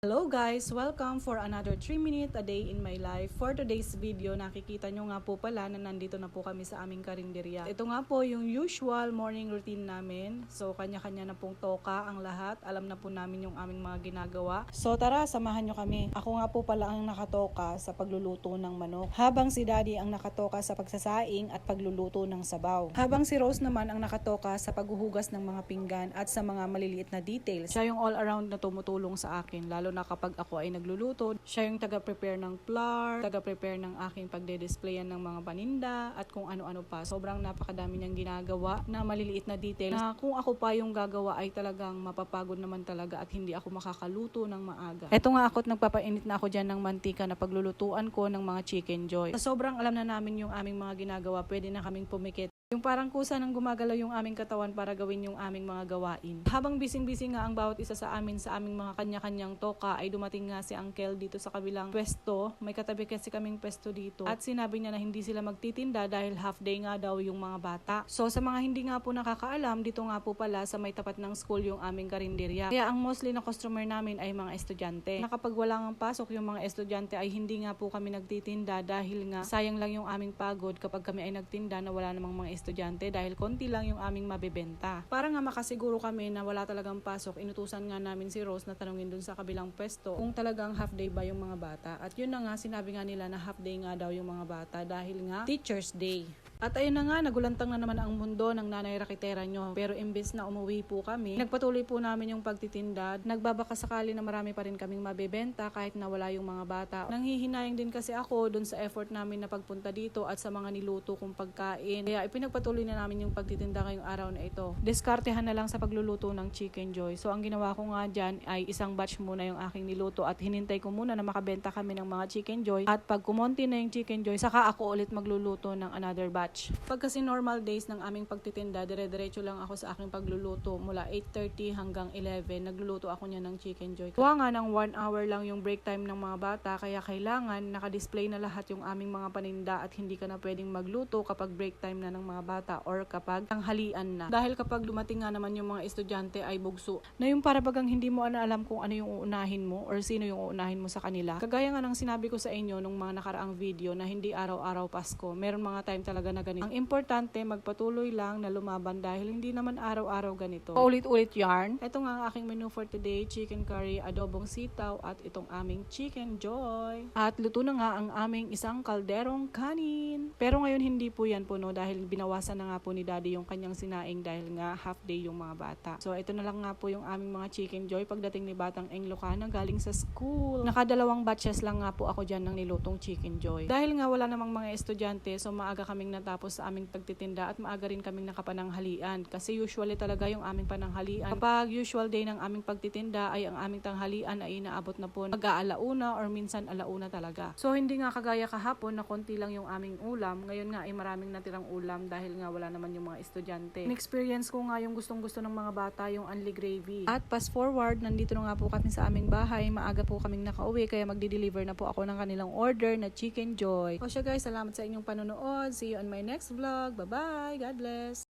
Hello guys! Welcome for another 3 minute a day in my life. For today's video, nakikita nyo nga po pala na nandito na po kami sa aming karinderya. Ito nga po yung usual morning routine namin. So, kanya-kanya na pong toka ang lahat. Alam na po namin yung aming mga ginagawa. So, tara, samahan nyo kami. Ako nga po pala ang nakatoka sa pagluluto ng manok. Habang si Daddy ang nakatoka sa pagsasaing at pagluluto ng sabaw. Habang si Rose naman ang nakatoka sa paghuhugas ng mga pinggan at sa mga maliliit na details. Siya yung all around na tumutulong sa akin, lalo na kapag ako ay nagluluto. Siya yung taga-prepare ng flour, taga-prepare ng aking pagde-displayan ng mga paninda at kung ano-ano pa. Sobrang napakadami niyang ginagawa na maliliit na details na kung ako pa yung gagawa ay talagang mapapagod naman talaga at hindi ako makakaluto ng maaga. Eto nga ako't nagpapainit na ako dyan ng mantika na paglulutuan ko ng mga chicken joy. Sa sobrang alam na namin yung aming mga ginagawa, pwede na kaming pumikit yung parang kusa ng gumagalaw yung aming katawan para gawin yung aming mga gawain. Habang bising-bising nga ang bawat isa sa amin sa aming mga kanya-kanyang toka ay dumating nga si Uncle dito sa kabilang pwesto. May katabi kasi kaming pwesto dito. At sinabi niya na hindi sila magtitinda dahil half day nga daw yung mga bata. So sa mga hindi nga po nakakaalam, dito nga po pala sa may tapat ng school yung aming karinderya. Kaya ang mostly na customer namin ay mga estudyante. Na kapag wala nga pasok yung mga estudyante ay hindi nga po kami nagtitinda dahil nga sayang lang yung aming pagod kapag kami ay nagtinda na wala namang mga estudyante dahil konti lang yung aming mabebenta. Para nga makasiguro kami na wala talagang pasok, inutusan nga namin si Rose na tanungin dun sa kabilang pwesto kung talagang half day ba yung mga bata. At yun na nga, sinabi nga nila na half day nga daw yung mga bata dahil nga Teacher's Day. At ayun na nga, nagulantang na naman ang mundo ng nanay rakitera nyo. Pero imbes na umuwi po kami, nagpatuloy po namin yung pagtitinda. Nagbabaka sakali na marami pa rin kaming mabebenta kahit na wala yung mga bata. Nanghihinayang din kasi ako dun sa effort namin na pagpunta dito at sa mga niluto kong pagkain. Kaya ipinagpatuloy na namin yung pagtitinda ngayong araw na ito. Diskartehan na lang sa pagluluto ng Chicken Joy. So ang ginawa ko nga dyan ay isang batch muna yung aking niluto at hinintay ko muna na makabenta kami ng mga Chicken Joy. At pag kumonti na yung Chicken Joy, saka ako ulit magluluto ng another batch. Pag kasi normal days ng aming pagtitinda, dire-diretso lang ako sa aking pagluluto mula 8.30 hanggang 11. Nagluluto ako niya ng Chicken Joy. Kuha nga ng 1 hour lang yung break time ng mga bata, kaya kailangan nakadisplay na lahat yung aming mga paninda at hindi ka na pwedeng magluto kapag break time na ng mga bata or kapag tanghalian na. Dahil kapag dumating nga naman yung mga estudyante ay bugso, na yung para bagang hindi mo na alam kung ano yung uunahin mo or sino yung uunahin mo sa kanila. Kagaya nga ng sinabi ko sa inyo nung mga nakaraang video na hindi araw-araw Pasko. Meron mga time talaga na ganito. Ang importante, magpatuloy lang na lumaban dahil hindi naman araw-araw ganito. Paulit-ulit yarn. Ito nga ang aking menu for today, chicken curry, adobong sitaw, at itong aming chicken joy. At luto na nga ang aming isang kalderong kanin. Pero ngayon hindi po yan puno dahil binawasan na nga po ni daddy yung kanyang sinaing dahil nga half day yung mga bata. So ito na lang nga po yung aming mga chicken joy pagdating ni Batang Englocana galing sa school. Nakadalawang batches lang nga po ako dyan ng nilutong chicken joy. Dahil nga wala namang mga estudyante, so maaga kaming natapos sa aming pagtitinda at maaga rin kaming nakapananghalian. Kasi usually talaga yung aming pananghalian. Kapag usual day ng aming pagtitinda ay ang aming tanghalian ay inaabot na po mag-aalauna or minsan alauna talaga. So hindi nga kagaya kahapon na konti lang yung aming ulam. Ngayon nga ay maraming natirang ulam dahil nga wala naman yung mga estudyante. In-experience ko nga yung gustong gusto ng mga bata yung unli gravy. At fast forward, nandito na nga po kami sa aming bahay. Maaga po kaming nakauwi kaya magdi-deliver na po ako ng kanilang order na Chicken Joy. O siya guys, salamat sa inyong panonood. See you on my next vlog. Bye-bye. God bless.